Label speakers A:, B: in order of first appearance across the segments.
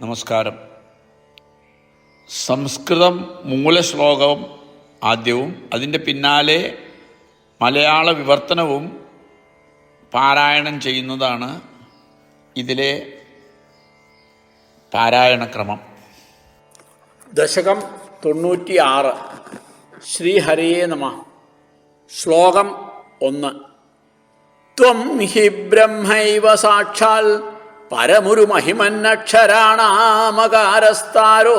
A: നമസ്കാരം. സംസ്കൃതം മൂലശ്ലോകം ആദ്യവും അതിന്റെ പിന്നാലെ മലയാള വിവർത്തനവും പാരായണം ചെയ്യുന്നതാണ് ഇതിലെ പാരായണക്രമം
B: ദശകം തൊണ്ണൂറ്റിയാറ്. ശ്രീഹരിയെ നമ. ശ്ലോകം ഒന്ന്. ത്വം ഹി ബ്രഹ്മൈവ സാക്ഷാൽ പരമുരു മഹിമന്നക്ഷരാണാമകാരസ്താരോ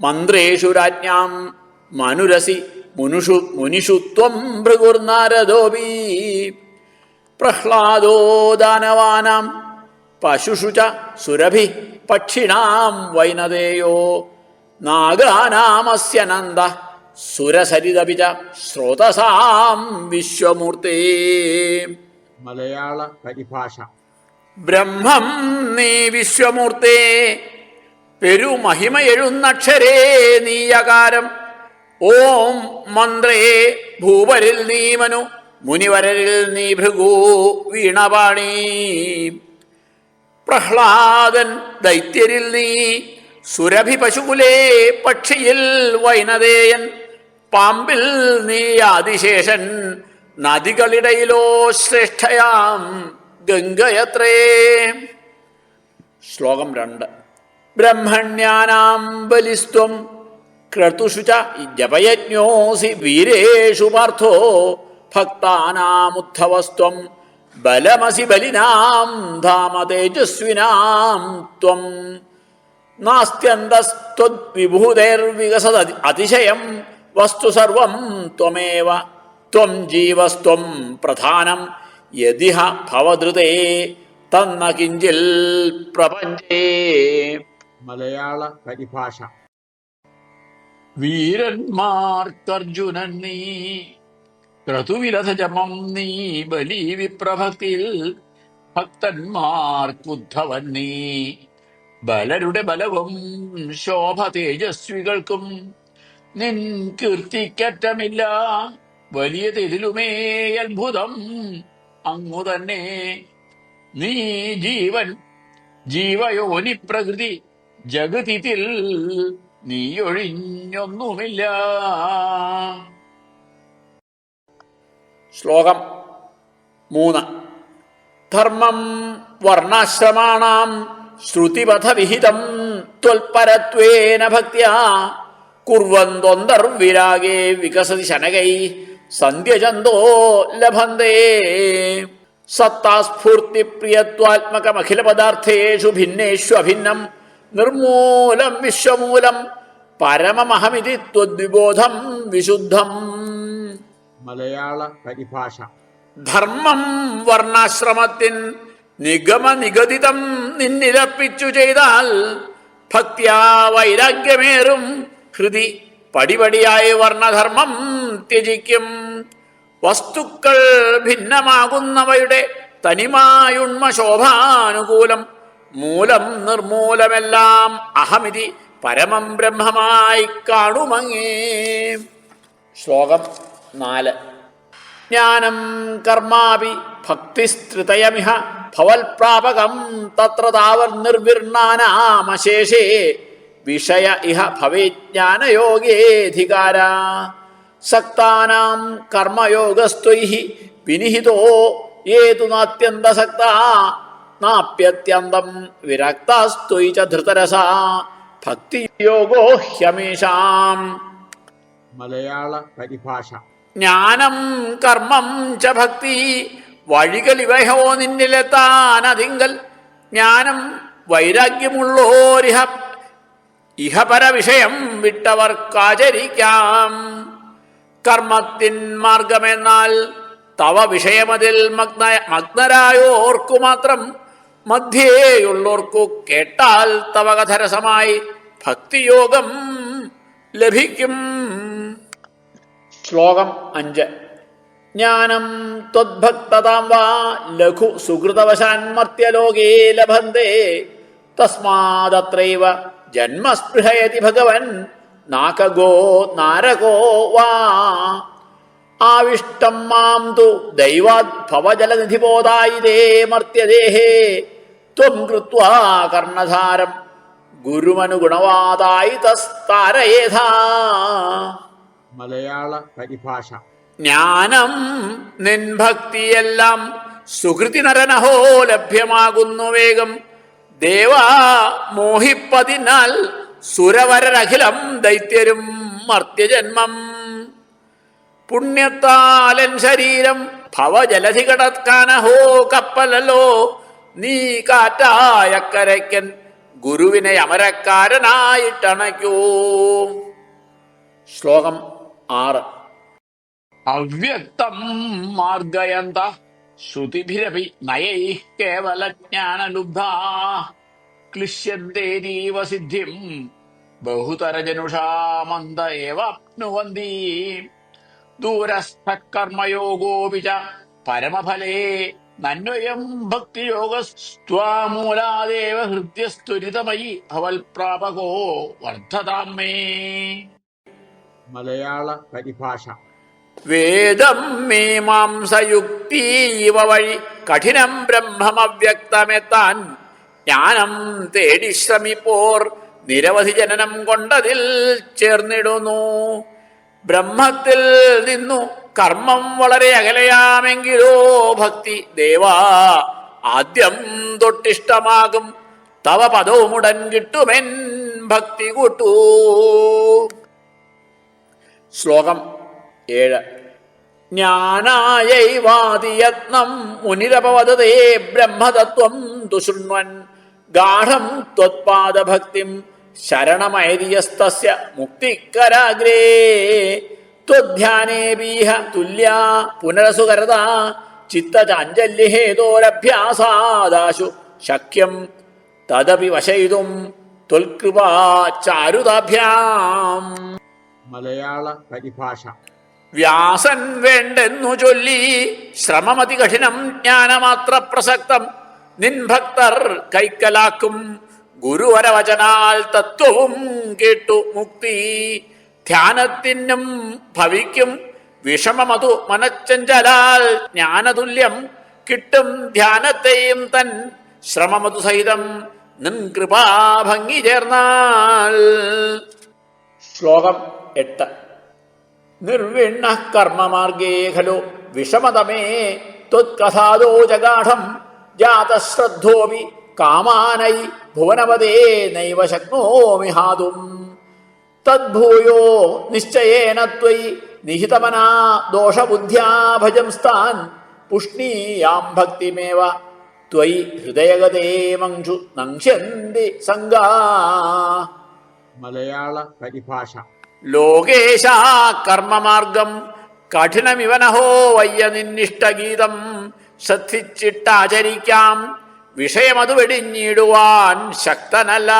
B: മന്ത്രേഷു രാജ്ഞാം മനുരസി മുനുഷു മുനിഷുത്വം ഭൃഗുർനാരദോപി. പ്രഹ്ലാദോ ദാനവാനാം പശുഷു ച സുരഭി പക്ഷിണാം വൈനദേയോ. നാഗാനാമസ്യ നന്ദ സുരസരിതപിച ശ്രോതസാം വിശ്വമൂർത്തേ.
C: മലയാള പരിഭാഷ.
B: ബ്രഹ്മം നീ വിശ്വമൂർത്തേ. പെരുമഹിമ എഴുന്നക്ഷരേ നീയകാരം ഓം മന്ത്രേ ഭൂപരിൽ നീ മനു മുനിവരരിൽ നീ ഭൃഗു വീണപാണി. പ്രഹ്ലാദൻ ദൈത്യരിൽ നീ സുരഭി പശുകുലേ പക്ഷിയിൽ വൈനതേയൻ. പാമ്പിൽ നീ ആദിശേഷൻ നദികളിടയിലോ ശ്രേഷ്ഠയാം. ഗംഗയത്രേ. ശ്ലോകം രണ്ട്. ബ്രഹ്മണ്യാനാം ബലിസ്ത്വം ക്രതുഷു ച ജപയജ്ഞോസി വീരേഷു പാർത്ഥോ ഭക്താനാമുദ്ധവസ്ത്വം ബലമസി ബലിനാം ധാമ തേജസ്വിനാം ത്വം. നാസ്ത്യന്തസ്ത്വദ്വിഭൂതൈർവികസത അതിശയം വസ്തു സർവം ത്വമേവ ത്വം ജീവസ്ത്വം പ്രധാനം. യദിഹ ഭവധൃതേ തന്ന കിഞ്ചിൽ പ്രപഞ്ചേ.
C: മലയാള പരിഭാഷ.
A: വീരന്മാർക്കർജുനൻ നീ ക്രതുവിരഥജമം നീ ബലി വിപ്രഭത്തിൽ ഭക്തന്മാർക്കുദ്ധവൻ നീ. ബലരുടെ ബലവും ശോഭ തേജസ്വികൾക്കും നിൻ കീർത്തിക്കറ്റമില്ല വലിയ തെരിലുമേ അത്ഭുതം അങ്ങു തന്നെ നീ ജീവൻ ജീവയോനി പ്രകൃതി ജഗതിത്തിൽ നീയൊഴിഞ്ഞൊന്നുമില്ല.
B: ശ്ലോകം മൂന്ന്. ധർമ്മം വർണാശ്രമാണാം ശ്രുതിപഥവിഹിതം ത്വൽപരത്വേന ഭക്തിയാ. കുർവന്തൊന്തർ വിരാഗേ വികസതി ശനകൈ സന്ധ്യചന്തോ ലഭന്തേ. സത്താസ്ഫൂർത്തി പ്രിയത്വാത്മകമഖില പദാർത്ഥേഷു ഭിന്നേഷു അഭിന്നം. നിർമൂലം വിശ്വമൂലം പരമമഹമിതി ത്വദ്വിബോധം വിശുദ്ധം.
C: മലയാള പരിഭാഷ.
B: ധർമ്മം വർണാശ്രമത്തിൻ നിഗമ നിഗദിതം നിന്നിരപ്പിച്ചു ചെയ്താൽ ഭക്ത്യാ വൈരാഗ്യമേറും ഹൃദി പടിപടിയായി വർണധർമ്മം ത്യജിക്കും വസ്തുക്കൾ ഭിന്നമാകുന്നവയുടെ തനിമായുണ്മ ശോഭാനുകൂലം മൂലം നിർമൂലമെല്ലാം അഹമിതി പരമം ബ്രഹ്മമായി കാണുമങ്ങേ. ശ്ലോകം നാല്. ജ്ഞാനം കർമാപി ഭക്തിസ്ത്രിതയമിഹ ഭവൽപ്രാപകം തത്ര താവർ നിർവിർണാനാമശേഷേ. വിഷയ ഇഹ ഭവേജ്ഞാനയോഗേധികാര സക്താനാം കർമ്മയോഗസ്ത്വൈഹി വിനിഹിതോ ഏതു നാത്യന്തസക്ത നാപ്യത്യന്തം വിരക്താസ്ത്വയി ച ധൃതരസ. ഭക്തിയോഗോ ഹ്യമീഷാം.
C: മലയാള പരിഭാഷ.
B: ജ്ഞാനം കർമ്മം ച ഭക്തി. വഴികളിവഹോ നിന്നിലെത്താനതിങ്കൽ ജ്ഞാനം വൈരാഗ്യമുള്ളോരിഹ. ഇഹപര വിഷയം വിട്ടവർക്കാചരിക്കാം. കർമ്മത്തിൻ മാർഗമെന്നാൽ തവ വിഷയമതിൽ മഗ്ന മഗ്നരായോർക്കു മാത്രം മധ്യേയുള്ളോർക്കു കേട്ടാൽ തവ കഥരസമായി ഭക്തിയോഗം ലഭിക്കും. ശ്ലോകം അഞ്ച്. ജ്ഞാനം ത്വദ്ഭക്തതാം വാ ലഘു സുഹൃതവശാന്മർത്യലോകേ ലഭന്തേ. തസ്മാദത്രൈവ ജന്മസ്പൃഹയതി ഭഗവൻ നാകഗോ നാരകോ വാ. ആവിഷ്ടം മാം തു ദൈവാത് ഭവജലനിധിബോധായിതേ മർത്യദേഹേ. ത്വം കൃത്വാ കർണധാരം ഗുരുമനുഗുണവാദായി
C: മലയാള പരിഭാഷ.
B: ജ്ഞാനം നിൻ ഭക്തിയെല്ലാം സുഹൃതി നരനഹോ ലഭ്യമാകുന്നു വേഗം. ദേവാ മോഹിപ്പതിനാൽ സുരവരരഖിലം ദൈത്യരും മർത്യജന്മം. പുണ്യത്താലൻ ശരീരം ഭവജലധി കടക്കാനഹോ കപ്പലല്ലോ നീ കാറ്റായക്കരയ്ക്കൻ ഗുരുവിനെ അമരക്കാരനായിട്ടണയ്ക്കൂ. ശ്ലോകം ആറ്.
A: അവ്യക്തം മാർഗയന്ത ശ്രുതിഭിരപി നയൈ കേവലജ്ഞാനലുബ്ധാ. ക്ലിശ്യന്തേനീവ സിദ്ധിം ബഹുതരജനുഷാമന്ത ഏവാപ്നുവന്തി. ദൂരസ്ഥകർമ്മയോഗോപി ച പരമഫലേ നന്വയം ഭക്തിയോഗസ്ത്വാമൂലാദേവ ഹൃദ്യസ്തുരിതമയി ഭവൽപ്രാപകോ വർദ്ധതാം മേ.
C: മലയാള പരിഭാഷ.
B: വേദം മീമാംസയുക്തി ഇവ വഴി കഠിനം ബ്രഹ്മമവ്യക്തമെത്താൻ ജ്ഞാനം തേടി ശ്രമിപ്പോർ നിരവധി ജനനം കൊണ്ടതിൽ ചേർന്നിടുന്നു. ബ്രഹ്മത്തിൽ നിന്നു കർമ്മം വളരെ അകലയാമെങ്കിലോ ഭക്തി ദേവാ ആദ്യം തൊട്ടിഷ്ടമാകും തവ പദവുമുടൻ കിട്ടുമെൻ ഭക്തി കൂട്ടൂ. ശ്ലോകം ഏഴ്. ജ്ഞാനായൈവാദിയത്നം മുനിരപവതേ ബ്രഹ്മതത്വം ദുശൃണ്വൻ. ഗാഠം ത്വത്പാദഭക്തിം ശരണമയതിയസ്തസ്യ മുക്തിക്കരാഗ്രേ. ത്വധ്യാനേബീഹ തുല്യ പുനരസുകരത ചിത്തചാഞ്ചല്യഹേതോരഭ്യാസാദാശു ശക്യം തദപി വശയിതും ചാരുതാഭ്യാം.
C: മലയാള പരിഭാഷ.
B: വ്യാസൻ വേണ്ടെന്നു ചൊല്ലി ശ്രമമതി കഠിനം ജ്ഞാനമാത്ര പ്രസക്തം നിൻ ഭക്തർ കൈക്കലാക്കും ഗുരുവരവചനാൽ തത്വവും കേട്ടു മുക്തി. ധ്യാനത്തിനും ഭവിക്കും വിഷമമതു മനച്ചഞ്ചലാൽ ജ്ഞാനതുല്യം കിട്ടും ധ്യാനത്തെയും തൻ ശ്രമമതു സഹിതം നിൻ കൃപാഭംഗി ചേർന്നാൽ. ശ്ലോകം എട്ട്. നിർവിണ്ണ കർമ്മമാർഗേ ഖലു വിഷമതമേ ത്വത്കഥാദോ ജഗാഠം ജാതശ്രദ്ധോപി കാമാനൈ ഭുവനപദേ നൈവ ശക്നോമി ഹാതും. തദ്ഭൂയോ നിശ്ചയേന ത്വയി നിഹിതമനാ ദോഷബുദ്ധ്യാ ഭജംസ്താൻ പുഷ്ണീയാം ഭക്തിമേവ ത്വയി ഹൃദയഗതേ മഞ്ജു നങ്ഷ്യന്തി സംഗാ.
C: മലയാള പരിഭാഷ.
B: ലോകേശ കർമ്മമാർഗം കഠിനമിവനഹോ വയ്യ നിന്നിഷ്ടഗീതം. ശ്രദ്ധിച്ചിട്ടാചരിക്കാം. വിഷയമത് വെടിഞ്ഞിടുവാൻ ശക്തനല്ല.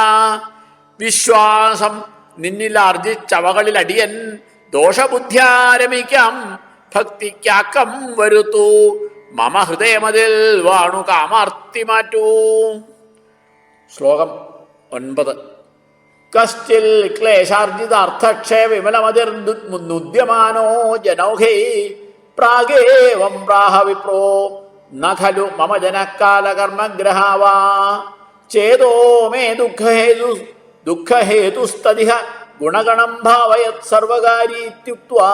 B: വിശ്വാസം നിന്നിൽ ആർജിച്ചവകളിൽ അടിയൻ ദോഷബുദ്ധ്യാരമിക്കാം. ഭക്തിക്കാക്കം വരുത്തൂ. മമ ഹൃദയമതിൽ വാണു കാമാർത്തി മാറ്റൂ. ശ്ലോകം ഒൻപത്. കസ്റ്റിൽ ക്ലേശാർജിത അർത്ഥക്ഷേ വിമലമതിർ മുന്നുദ്യമാനോ ജനൗഹേ പ്രാഗേവം പ്രാഹ വിപ്രോ ന ഖലു മമ ജനക്കാലകർമ്മഗ്രഹാവാ. ചേതോ മേ ദുഃഖഹേതു ദുഃഖഹേതുസ്തതിഹ ഗുണഗണം ഭാവയത് സർവകാരീത്യുക്വാ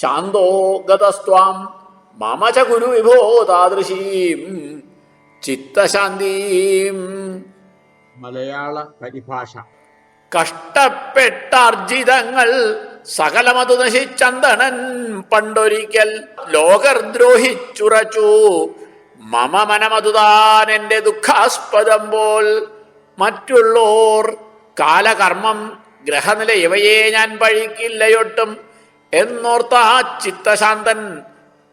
B: ശാന്തോ ഗതസ്ത്വാം മമ ച ഗുരു വിഭോ താദൃശീം ചിത്തശാന്തീം.
C: മലയാള പരിഭാഷ.
B: കഷ്ടപ്പെട്ടർജിതങ്ങൾ സകലമതു നശിച്ചന്തണൻ പണ്ടൊരിക്കൽ ലോകർ ദ്രോഹിച്ചുറച്ചു മമ മനമതുതാൻ എന്റെ ദുഃഖാസ്പദം പോൽ മറ്റുള്ളോർ കാലകർമ്മം ഗ്രഹനില ഇവയെ ഞാൻ പഴിക്കില്ലയൊട്ടും എന്നോർത്ത ആ ചിത്തശാന്തൻ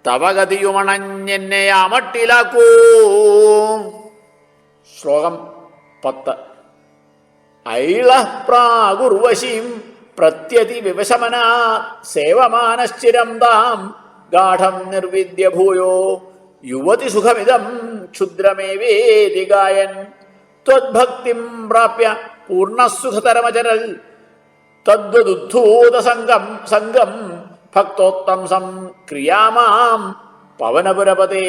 B: തവഗതിയുമണഞ്ഞെന്നെ അമട്ടിലാക്കൂ ശ്ലോകം പത്ത്. ഐളപ്രാകുർവശീം പ്രത്യതി വിവശമന സേവമാനശ്ചിരം താം ഗാഠം നിർവിദ്യ ഭൂയോ യുവതി സുഖമിതം ക്ഷുദ്രമേവേതി ഗായൻ ത്വദ്ഭക്തിം പ്രാപ്യ പൂർണസുഖതരമചരൽ തദ്വദുദ്ധൂത സംഘം സംഘം ഭക്തോത്തംസം ക്രിയാമാം പവനപുരപതേ.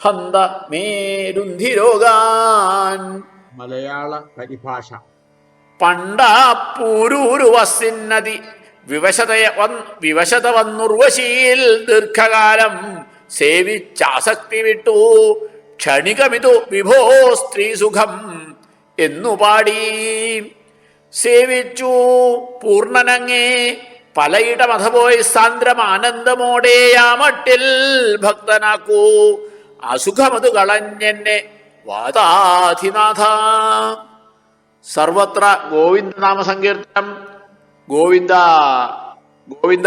B: ഹന്ത മേരുന്ധിരോഗാൻ
C: മലയാള പരിഭാഷ.
B: പണ്ടാപ്പൂരൂരുവസിന്നതി പൂരൂരു വസിന്നതി വിവശതയ വിവശത വന്നുർവശീൽ ദീർഘകാലം സേവിച്ചാസക്തി വിട്ടു. ക്ഷണികമിതു വിഭോ സ്ത്രീ സുഖം എന്നു പാടി. സേവിച്ചു പൂർണനങ്ങേ പലയിടം അഥപോയി സാന്ദ്രം ആനന്ദമോടെ ആ മട്ടിൽ ഭക്തനാക്കൂ. അസുഖമതു കളഞ്ഞെന്നെ വാതാധിനാഥ. സർവത്ര ഗോവിന്ദ നാമസങ്കീർത്തനം ഗോവിന്ദ ഗോവിന്ദ.